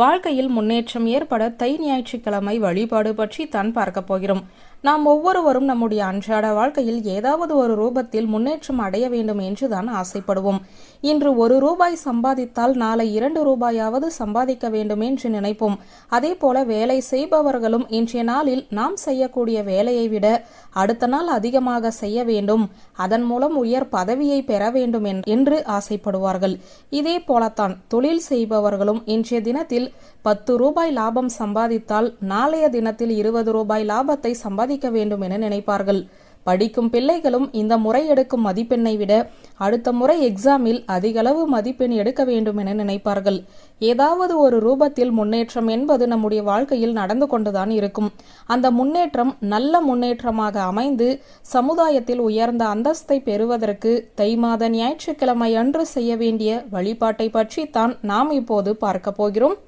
வாழ்க்கையில் முன்னேற்றம் ஏற்பட தை ஞாயிற்றுக்கிழமை வழிபாடு பற்றி தான் பார்க்க போகிறோம். நாம் ஒவ்வொருவரும் நம்முடைய அன்றாட வாழ்க்கையில் ஏதாவது ஒரு ரூபத்தில் முன்னேற்றம் அடைய வேண்டும் என்று தான் ஆசைப்படுவோம். இன்று ஒரு ரூபாய் சம்பாதித்தால் நாளை இரண்டு ரூபாயாவது சம்பாதிக்க வேண்டும் என்று நினைப்போம். அதே போல வேலை செய்பவர்களும் இன்றைய நாளில் நாம் செய்யக்கூடிய வேலையை விட அடுத்த நாள் அதிகமாக செய்ய வேண்டும். அதன் மூலம் உயர் பதவியை பெற வேண்டும் என்று ஆசைப்படுவார்கள். இதே போலத்தான் தொழில் செய்பவர்களும் இன்றைய தினத்தில் நாளில் பத்து ரூபாய் லாபம் சம்பாதித்தால் நாளைய தினத்தில் இருபது ரூபாய் லாபத்தை சம்பாதிக்க வேண்டும் என நினைப்பார்கள். படிக்கும் பிள்ளைகளும் இந்த முறை எடுக்கும் மதிப்பெண்ணை விட அடுத்த முறை எக்ஸாமில் அதிகளவு மதிப்பெண் எடுக்க வேண்டும் என நினைப்பார்கள். ஏதாவது ஒரு ரூபத்தில் முன்னேற்றம் என்பது நம்முடைய வாழ்க்கையில் நடந்து கொண்டுதான் இருக்கும். அந்த முன்னேற்றம் நல்ல முன்னேற்றமாக அமைந்து சமுதாயத்தில் உயர்ந்த அந்தஸ்தை பெறுவதற்கு தை மாத ஞாயிற்றுக்கிழமை அன்று செய்ய வேண்டிய வழிபாட்டை பற்றி தான் நாம் இப்போது பார்க்க போகிறோம்.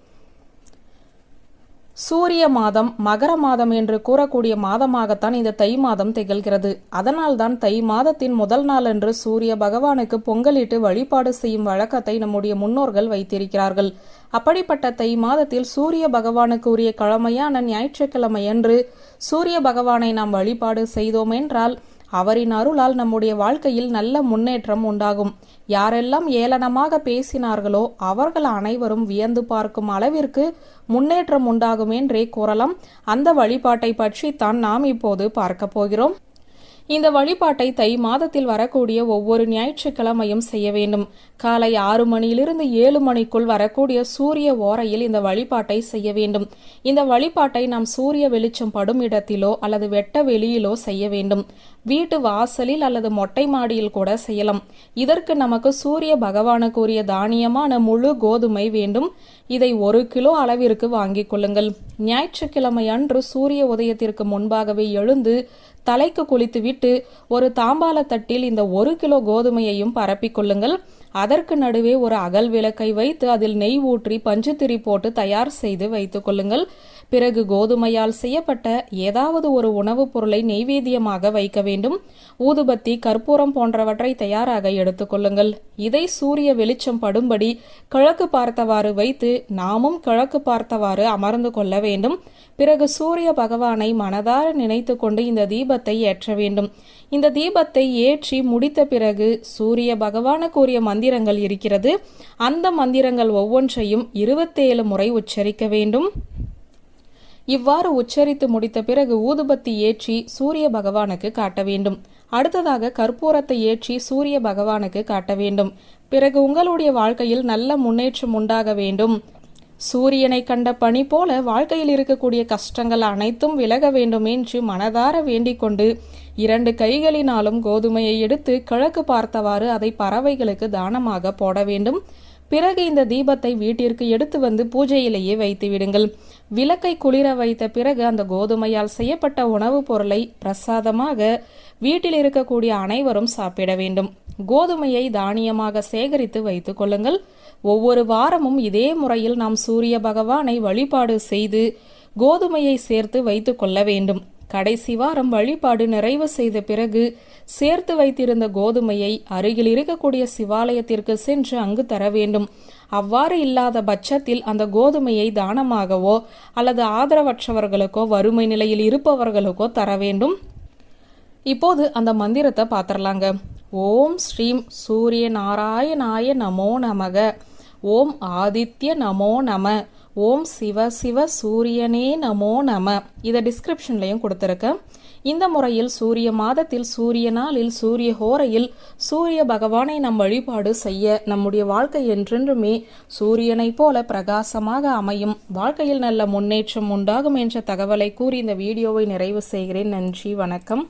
சூரிய மாதம் மகர மாதம் என்று கூறக்கூடிய மாதமாகத்தான் இந்த தை மாதம் திகழ்கிறது. அதனால்தான் தை மாதத்தின் முதல் நாள் என்று சூரிய பகவானுக்கு பொங்கலிட்டு வழிபாடு செய்யும் வழக்கத்தை நம்முடைய முன்னோர்கள் வைத்திருக்கிறார்கள். அப்படிப்பட்ட தை மாதத்தில் சூரிய பகவானுக்கு உரிய கிழமையான ஞாயிற்றுக்கிழமை என்று சூரிய பகவானை நாம் வழிபாடு செய்தோம் என்றால் அவரின் அருளால் நம்முடைய வாழ்க்கையில் நல்ல முன்னேற்றம் உண்டாகும். யாரெல்லாம் ஏளனமாக பேசினார்களோ அவர்கள் அனைவரும் வியந்து பார்க்கும் அளவிற்கு முன்னேற்றம் உண்டாகும் என்றே கூறலாம். அந்த வழிபாட்டை பற்றி தான் நாம் இப்போது பார்க்க போகிறோம். இந்த வழிபாட்டை தை மாதத்தில் வரக்கூடிய ஒவ்வொரு ஞாயிற்றுக்கிழமையும் செய்ய வேண்டும். காலை ஆறு மணியிலிருந்து ஏழு மணிக்குள் வரக்கூடிய சூரிய ஓரையில் இந்த வழிபாட்டை செய்ய வேண்டும். இந்த வழிபாட்டை நாம் சூரிய வெளிச்சம் படும் இடத்திலோ அல்லது வெட்ட வெளியிலோ செய்ய வேண்டும். வீட்டு வாசலில் அல்லது மொட்டை மாடியில் கூட செய்யலாம். இதற்கு நமக்கு சூரிய பகவானுக்குரிய தானியமான முழு கோதுமை வேண்டும். இதை ஒரு கிலோ அளவிற்கு வாங்கிக் கொள்ளுங்கள். ஞாயிற்றுக்கிழமை அன்று சூரிய உதயத்திற்கு முன்பாகவே எழுந்து தலைக்கு குளித்துவிட்டு ஒரு தாம்பாள தட்டில் இந்த ஒரு கிலோ கோதுமையையும் பரப்பிக் கொள்ளுங்கள். அதற்கு நடுவே ஒரு அகல் விளக்கை வைத்து அதில் நெய் ஊற்றி பஞ்சுத்திரி போட்டு தயார் செய்து வைத்துக் கொள்ளுங்கள். பிறகு கோதுமையால் செய்யப்பட்ட ஏதாவது ஒரு உணவுப் பொருளை நெய்வேத்தியமாக வைக்க வேண்டும். ஊதுபத்தி கற்பூரம் போன்றவற்றை தயாராக எடுத்துக்கொள்ளுங்கள் இதை சூரிய வெளிச்சம் படும்படி கிழக்கு பார்த்தவாறு வைத்து நாமும் கிழக்கு பார்த்தவாறு அமர்ந்து கொள்ள வேண்டும். பிறகு சூரிய பகவானை மனதார நினைத்து கொண்டு இந்த தீபத்தை ஏற்ற வேண்டும். இந்த தீபத்தை ஏற்றி முடித்த பிறகு சூரிய பகவானுக்குரிய மந்திரங்கள் இருக்கிறது. அந்த மந்திரங்கள் ஒவ்வொன்றையும் இருபத்தேழு முறை உச்சரிக்க வேண்டும். இவ்வாறு உச்சரித்து முடித்த பிறகு ஊதுபத்தி ஏற்றி சூரிய பகவானுக்கு காட்ட வேண்டும். அடுத்ததாக கற்பூரத்தை ஏற்றி சூரிய பகவானுக்கு காட்ட வேண்டும். பிறகு உங்களுடைய வாழ்க்கையில் நல்ல முன்னேற்றம் உண்டாக வேண்டும். சூரியனை கண்ட பணி போல வாழ்க்கையில் இருக்கக்கூடிய கஷ்டங்கள் அனைத்தும் விலக வேண்டும் என்று மனதார வேண்டிக் கொண்டு இரண்டு கைகளினாலும் கோதுமையை எடுத்து கிழக்கு பார்த்தவாறு அதை பறவைகளுக்கு தானமாக போட வேண்டும். பிறகு இந்த தீபத்தை வீட்டிற்கு எடுத்து வந்து பூஜையிலேயே வைத்து விடுங்கள். விளக்கை குளிர வைத்த பிறகு அந்த கோதுமையால் செய்யப்பட்ட உணவுப் பொருளை பிரசாதமாக வீட்டில் இருக்கக்கூடிய அனைவரும் சாப்பிட வேண்டும். கோதுமையை தானியமாக சேகரித்து வைத்துக் கொள்ளுங்கள். ஒவ்வொரு வாரமும் இதே முறையில் நாம் சூரிய பகவானை வழிபாடு செய்து கோதுமையை சேர்த்து வைத்துக் கொள்ள வேண்டும். கடைசி வாரம் வழிபாடு நிறைவு செய்த பிறகு சேர்த்து வைத்திருந்த கோதுமையை அருகில் இருக்கக்கூடிய சிவாலயத்திற்கு சென்று அங்கு தர வேண்டும். அவ்வாறு இல்லாத பட்சத்தில் அந்த கோதுமையை தானமாகவோ அல்லது ஆதரவற்றவர்களுக்கோ வறுமை நிலையில் இருப்பவர்களுக்கோ தர வேண்டும். இப்போது அந்த மந்திரத்தை பார்த்துடலாங்க. ஓம் ஸ்ரீம் சூரிய நாராயணாய நமோ நமக. ஓம் ஆதித்ய நமோ நம. ஓம் சிவ சிவ சூரியனே நமோ நம. இதை டிஸ்கிரிப்ஷன்லையும் கொடுத்துருக்கேன் இந்த முறையில் சூரிய மாதத்தில் சூரிய நாளில் சூரிய ஹோரையில் சூரிய பகவானை நம் வழிபாடு செய்ய நம்முடைய வாழ்க்கை என்றென்றுமே சூரியனைப் போல பிரகாசமாக அமையும். வாழ்க்கையில் நல்ல முன்னேற்றம் உண்டாகும் என்ற தகவலை கூறி இந்த வீடியோவை நிறைவு செய்கிறேன். நன்றி வணக்கம்.